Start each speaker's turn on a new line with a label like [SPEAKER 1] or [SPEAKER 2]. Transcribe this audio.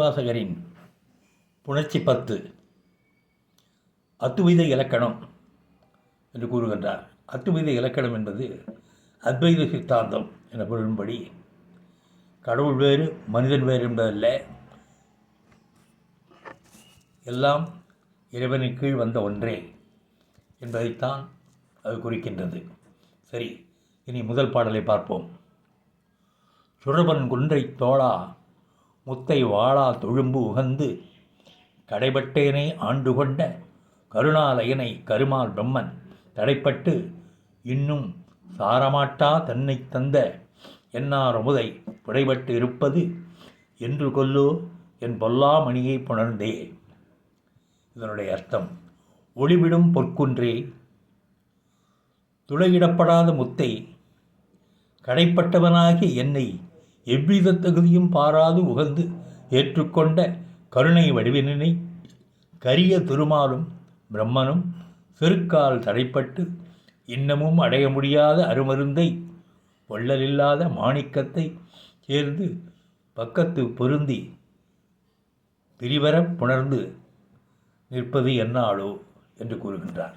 [SPEAKER 1] வாசகரின் புணர்ச்சி பத்து. அத்துவித இலக்கணம் என்று கூறுகின்றார். அத்துவித இலக்கணம் என்பது அத்வைத சித்தாந்தம் என பொருளும்படி கடவுள் வேறு மனிதன் வேறு என்பதல்ல. எல்லாம் இறைவனின் கீழ் வந்த ஒன்றே என்பதைத்தான் அது குறிக்கின்றது. சரி இனி முதல் பாடலை பார்ப்போம். சுழபன் குன்றை தோளா முத்தை வாளா தொழும்பு உகந்து கடைபட்டேனை ஆண்டு கொண்ட கருணாலயனை கருமால் பிரம்மன் தடைப்பட்டு இன்னும் சாரமாட்டா தன்னை தந்த என்னார் அமுதை புடைபட்டு இருப்பது என்று கொல்லோ என் பொல்லாமணியை புணர்ந்தே. இதனுடைய அர்த்தம் ஒளிவிடும் பொற்குன்றே. துளையிடப்படாத முத்தை கடைப்பட்டவனாகி என்னை எவ்வித தகுதியும் பாராது உகந்து ஏற்றுக்கொண்ட கருணை வடிவினை கரிய திருமாலும் பிரம்மனும் செருக்கால் தடைப்பட்டு இன்னமும் அடைய முடியாத அருமருந்தை பொள்ளலில்லாத மாணிக்கத்தை சேர்ந்து பக்கத்து பொருந்தி பிரிவரப் புணர்ந்து நிற்பது என்னாளோ என்று கூறுகின்றார்.